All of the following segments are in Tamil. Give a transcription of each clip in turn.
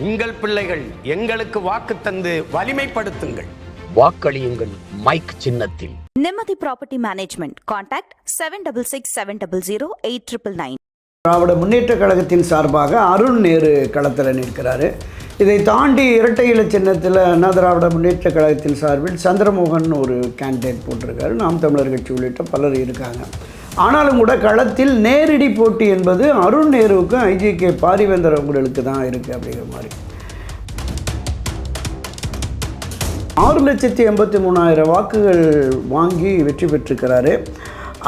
உங்கள் பிள்ளைகள் எங்களுக்கு வாக்கு தந்து வலிமைப்படுத்துங்கள். வாக்களியுங்கள் மைக் சின்னத்தில். நிம்மதி property management contact seven double six seven double zero eight triple nine Dravida Munnetra கழகத்தின் சார்பாக அருண் நேரு களத்தில் நிற்கிறாரு. இதை தாண்டி இரட்டை இலை சின்னத்தில் அண்ணா திராவிட முன்னேற்ற கழகத்தின் சார்பில் சந்திரமோகன் ஒரு கேண்டிடேட் போட்டிருக்காரு. நாம் தமிழர் கட்சி உள்ளிட்ட பலர் இருக்காங்க. ஆனாலும் கூட களத்தில் நேரடி போட்டி என்பது அருண் நேருவுக்கும் ஐஜிகே பாரிவேந்தர் அவங்களுக்கு தான் இருக்குது அப்படிங்கிற மாதிரி. ஆறு லட்சத்தி எண்பத்தி மூணாயிரம் வாக்குகள் வாங்கி வெற்றி பெற்றிருக்கிறாரு.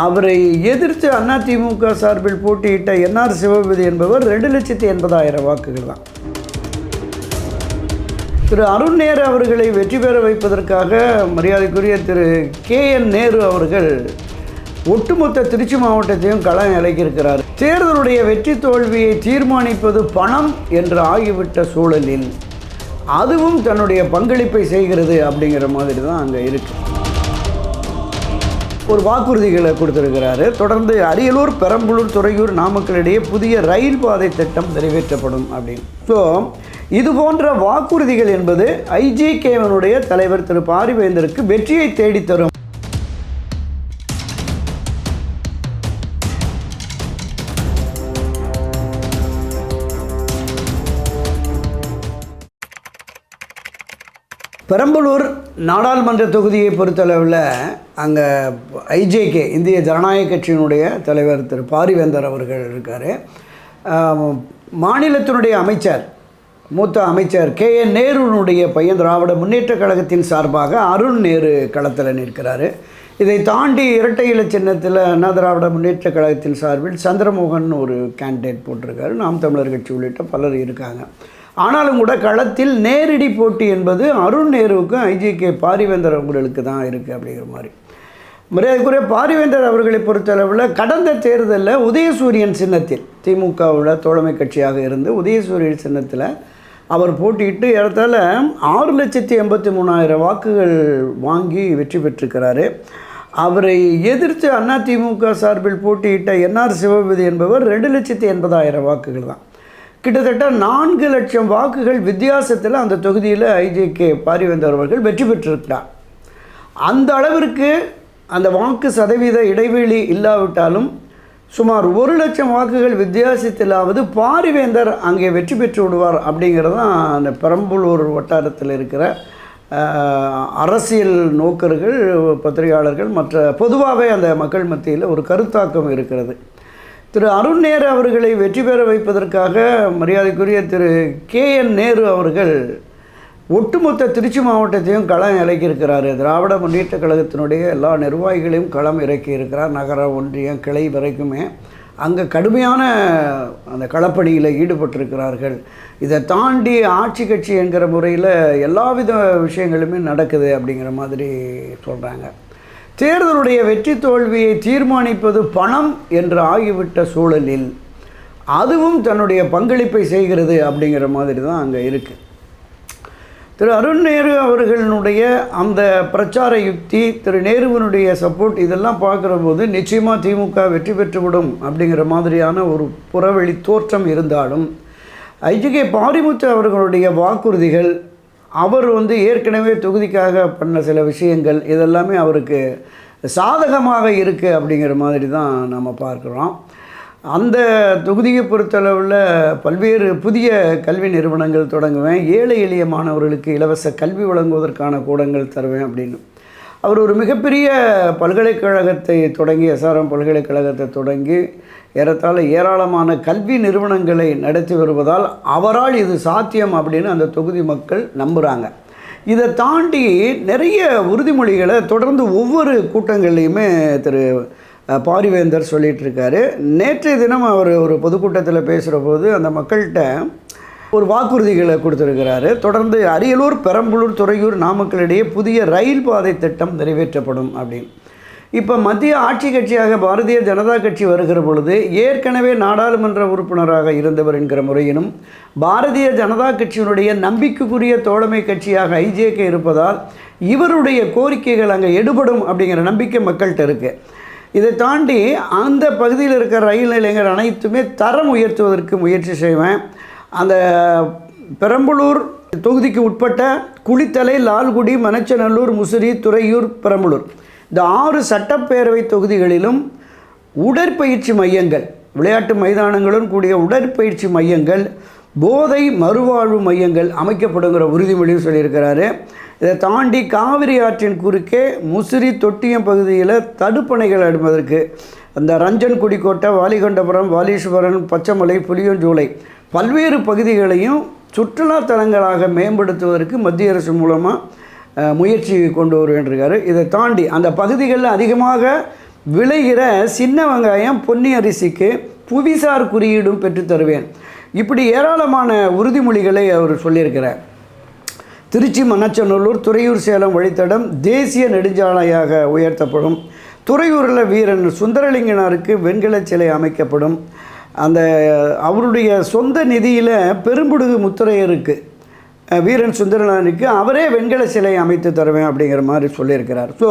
அவரை எதிர்த்து அதிமுக சார்பில் போட்டியிட்ட என்ஆர் சிவபதி என்பவர் ரெண்டு லட்சத்தி எண்பதாயிரம் வாக்குகள் தான். திரு அருண் நேரு அவர்களை வெற்றி பெற வைப்பதற்காக மரியாதைக்குரிய திரு கே என் நேரு அவர்கள் ஒட்டுமொத்த திருச்சி மாவட்டத்தையும் களம் இறக்கியிருக்கிறார் தேர்தலுடைய வெற்றி தோல்வியை தீர்மானிப்பது பணம் என்று ஆகிவிட்ட சூழலில் அதுவும் தன்னுடைய பங்களிப்பை செய்கிறது அப்படிங்கிற மாதிரி தான் அங்கே இருக்கு. ஒரு வாக்குறுதிகளை கொடுத்திருக்கிறாரு. தொடர்ந்து அரியலூர் பெரம்பலூர் துறையூர் நாமக்கலிடையே புதிய ரயில் பாதை திட்டம் நிறைவேற்றப்படும் அப்படின்னு. ஸோ இது போன்ற வாக்குறுதிகள் என்பது ஐஜிகேவனுடைய தலைவர் திரு. பாரிவேந்தருக்கு வெற்றியை தேடித்தரும் பெரம்பலூர் நாடாளுமன்ற தொகுதியை பொறுத்தளவில் அங்கே ஐஜேகே இந்திய ஜனநாயக கட்சியினுடைய தலைவர் திரு பாரிவேந்தர் அவர்கள் இருக்கார். மாநிலத்தினுடைய அமைச்சர் மூத்த அமைச்சர் கே என் நேருனுடைய பையன் திராவிட முன்னேற்ற கழகத்தின் சார்பாக அருண் நேரு களத்தில் நிற்கிறாரு. இதை தாண்டி இரட்டை இலை சின்னத்தில் அண்ணா திராவிட முன்னேற்ற கழகத்தின் சார்பில் சந்திரமோகன் ஒரு கேண்டிடேட் போட்டிருக்காரு. நாம் தமிழர் கட்சி உள்ளிட்ட பலர் இருக்காங்க. ஆனாலும் கூட களத்தில் நேரடி போட்டி என்பது அருண் நேருவுக்கும் ஐஜிகே பாரிவேந்தர் அவங்களுக்கு தான் இருக்குது அப்படிங்கிற மாதிரி. மரியாதைக்குரிய பாரிவேந்தர் அவர்களை பொறுத்தளவில் கடந்த தேர்தலில் உதயசூரியன் சின்னத்தில் திமுகவோட தோழமை கட்சியாக இருந்து உதயசூரியன் சின்னத்தில் அவர் போட்டியிட்டு ஏறத்தாழ ஆறு லட்சத்தி எண்பத்தி மூணாயிரம் வாக்குகள் வாங்கி வெற்றி பெற்றிருக்கிறாரு. அவரை எதிர்த்து அதிமுக சார்பில் போட்டியிட்ட என்ஆர் சிவபதி என்பவர் ரெண்டு லட்சத்தி எண்பதாயிரம் வாக்குகள் தான். கிட்டத்தட்ட நான்கு லட்சம் வாக்குகள் வித்தியாசத்தில் அந்த தொகுதியில் ஐஜேகே பாரிவேந்தர் அவர்கள் வெற்றி பெற்றிருக்கிறார். அந்த அளவிற்கு அந்த வாக்கு சதவீத இடைவெளி இல்லாவிட்டாலும் சுமார் ஒரு லட்சம் வாக்குகள் வித்தியாசத்திலாவது பாரிவேந்தர் அங்கே வெற்றி பெற்று விடுவார் அப்படிங்கிறது தான் அந்த பெரம்பலூர் வட்டாரத்தில் இருக்கிற அரசியல் நோக்கர்கள் பத்திரிகையாளர்கள் மற்ற பொதுவாகவே அந்த மக்கள் மத்தியில் ஒரு கருத்தாக்கம் இருக்கிறது. திரு அருண் நேரு அவர்களை வெற்றி பெற வைப்பதற்காக மரியாதைக்குரிய திரு கே என் நேரு அவர்கள் ஒட்டுமொத்த திருச்சி மாவட்டத்தையும் களம் இறக்கியிருக்கிறார். திராவிட முன்னேற்ற கழகத்தினுடைய எல்லா நிர்வாகிகளையும் களம் இறக்கி இருக்கிறார் நகர ஒன்றியம் கிளை வரைக்குமே அங்கே கடுமையான அந்த களப்பணியில் ஈடுபட்டிருக்கிறார்கள். இதை தாண்டி ஆட்சி கட்சி என்கிற முறையில் எல்லாவித விஷயங்களுமே நடக்குது அப்படிங்கிற மாதிரி சொல்கிறாங்க தேர்தலுடைய வெற்றி தோல்வியை தீர்மானிப்பது பணம் என்று ஆகிவிட்ட சூழலில் அதுவும் தன்னுடைய பங்களிப்பை செய்கிறது அப்படிங்கிற மாதிரி தான் அங்கே இருக்குது திரு அருண் நேரு அவர்களுடைய அந்த பிரச்சார யுக்தி திரு நேருவனுடைய சப்போர்ட் இதெல்லாம் பார்க்குற போது நிச்சயமாக திமுக வெற்றி பெற்றுவிடும் அப்படிங்கிற மாதிரியான ஒரு புறவெளி தோற்றம் இருந்தாலும் ஐஜிகே பாரிமுத்து அவர்களுடைய வாக்குறுதிகள் அவர் வந்து ஏற்கனவே தொகுதிக்காக பண்ண சில விஷயங்கள் இதெல்லாமே அவருக்கு சாதகமாக இருக்குது அப்படிங்கிற மாதிரி தான் நம்ம பார்க்குறோம். அந்த தொகுதியை பொறுத்தளவில் பல்வேறு புதிய கல்வி நிறுவனங்கள் தொடங்குவேன். ஏழை எளிய மாணவர்களுக்கு இலவச கல்வி வழங்குவதற்கான கூடங்கள் தருவேன் அப்படின்னு. அவர் ஒரு மிகப்பெரிய பல்கலைக்கழகத்தை தொடங்கி எஸ்ஆர்எம் பல்கலைக்கழகத்தை தொடங்கி ஏறத்தாழ ஏராளமான கல்வி நிறுவனங்களை நடத்தி வருவதால் அவரால் இது சாத்தியம் அப்படின்னு அந்த தொகுதி மக்கள் நம்புகிறாங்க இதை தாண்டி நிறைய உறுதிமொழிகளை தொடர்ந்து ஒவ்வொரு கூட்டங்கள்லையுமே திரு பாரிவேந்தர் சொல்லிகிட்ருக்காரு நேற்றைய தினம் அவர் ஒரு பொதுக்கூட்டத்தில் பேசுகிற போது அந்த மக்கள்கிட்ட ஒரு வாக்குறுதிகளை கொடுத்துருக்கிறாரு. தொடர்ந்து அரியலூர் பெரம்பலூர் துறையூர் நாமக்கலிடையே புதிய ரயில் பாதை திட்டம் நிறைவேற்றப்படும் அப்படின்னு. இப்போ மத்திய ஆட்சி கட்சியாக பாரதிய ஜனதா கட்சி வருகிற பொழுது ஏற்கனவே நாடாளுமன்ற உறுப்பினராக இருந்தவர் என்கிற முறையிலும் பாரதிய ஜனதா கட்சியினுடைய நம்பிக்கைக்குரிய தோழமை கட்சியாக ஐஜேகே இருப்பதால் இவருடைய கோரிக்கைகள் அங்கே எடுபடும் அப்படிங்கிற நம்பிக்கை மக்கள்கிட்ட இருக்குது இதை தாண்டி அந்த பகுதியில் இருக்கிற ரயில் நிலையங்கள் அனைத்துமே தரம் உயர்த்துவதற்கு முயற்சி செய்வேன். அந்த பெரம்பலூர் தொகுதிக்கு உட்பட்ட குளித்தலை லால்குடி மணச்சநல்லூர் முசிறி துறையூர் பெரம்பலூர். இந்த ஆறு சட்டப்பேரவை தொகுதிகளிலும் உடற்பயிற்சி மையங்கள் விளையாட்டு மைதானங்களுடன் கூடிய உடற்பயிற்சி மையங்கள் போதை மறுவாழ்வு மையங்கள் அமைக்கப்படுங்கிற உறுதிமொழியும் சொல்லியிருக்கிறாரு. இதை தாண்டி காவிரி ஆற்றின் குறுக்கே முசிறி தொட்டியம் பகுதியில் தடுப்பணைகள் அடுப்பதற்கு அந்த ரஞ்சன் குடிக்கோட்டை வாலிகண்டபுரம் வாலீஸ்வரன் பச்சைமலை புளியஞ்சோலை பல்வேறு பகுதிகளையும் சுற்றுலா தலங்களாக மேம்படுத்துவதற்கு மத்திய அரசு மூலமாக முயற்சி கொண்டு வருகின்றிருக்காரு. இதை தாண்டி அந்த பகுதிகளில் அதிகமாக விளைகிற சின்ன வெங்காயம் பொன்னி அரிசிக்கு புவிசார் குறியீடும் பெற்றுத்தருவேன் இப்படி ஏராளமான உறுதிமொழிகளை அவர் சொல்லியிருக்கிறார். திருச்சி மணச்சநல்லூர் துறையூர் சேலம் வழித்தடம் தேசிய நெடுஞ்சாலையாக உயர்த்தப்படும். துறையூரில் வீரன் சுந்தரலிங்கனாருக்கு வெண்கல சிலை அமைக்கப்படும். அந்த அவருடைய சொந்த நிதியில் பெரும்புடுகு முத்துரையருக்கு இருக்குது வீரன் சுந்தரனானுக்கு அவரே வெண்கல சிலை அமைத்து தருவேன் அப்படிங்கிற மாதிரி சொல்லியிருக்கிறார். ஸோ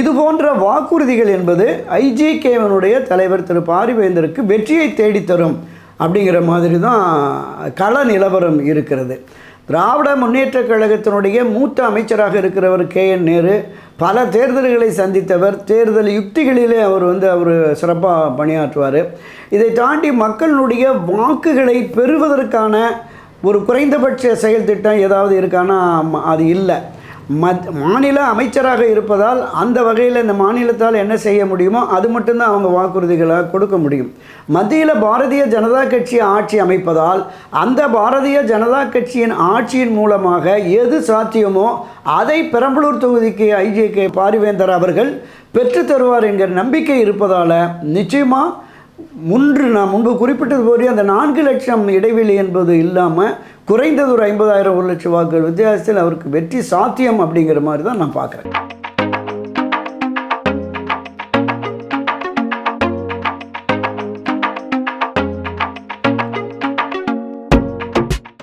இது போன்ற வாக்குறுதிகள் என்பது ஐஜிகேவனுடைய தலைவர் திரு பாரிவேந்தருக்கு வெற்றியை தேடித்தரும் அப்படிங்கிற மாதிரி தான் கள நிலவரம் இருக்கிறது. திராவிட முன்னேற்றக் கழகத்தினுடைய மூத்த அமைச்சராக இருக்கிறவர் கே என் நேரு. பல தேர்தல்களை சந்தித்தவர். தேர்தல் யுக்திகளிலே அவர் வந்து அவர் சிறப்பாக பணியாற்றுவார். இதை தாண்டி மக்களுடைய வாக்குகளை பெறுவதற்கான ஒரு குறைந்தபட்ச செயல் திட்டம் ஏதாவது இருக்கான்னா அது இல்லை. மத் மாநில அமைச்சராக இருப்பதால் அந்த வகையில் இந்த மாநிலத்தால் என்ன செய்ய முடியுமோ அது மட்டும்தான் அவங்க வாக்குறுதிகளாக கொடுக்க முடியும். மத்தியில் பாரதிய ஜனதா கட்சி ஆட்சி அமைப்பதால் அந்த பாரதிய ஜனதா கட்சியின் ஆட்சியின் மூலமாக எது சாத்தியமோ அதை பெரம்பலூர் தொகுதிக்கு ஐஜேகே பாரிவேந்தர் அவர்கள் பெற்றுத்தருவார் என்கிற நம்பிக்கை இருப்பதால் நிச்சயமாக முன்று நான் முன்பு குறிப்பிட்டது போல அந்த நான்கு லட்சம் இடைவெளி என்பது இல்லாமல் குறைந்தது ஒரு ஐம்பதாயிரம் ஒரு லட்சம் வாக்குகள் வித்தியாசத்தில் அவருக்கு வெற்றி சாத்தியம் அப்படிங்கிற மாதிரி தான் நான் பார்க்குறேன்.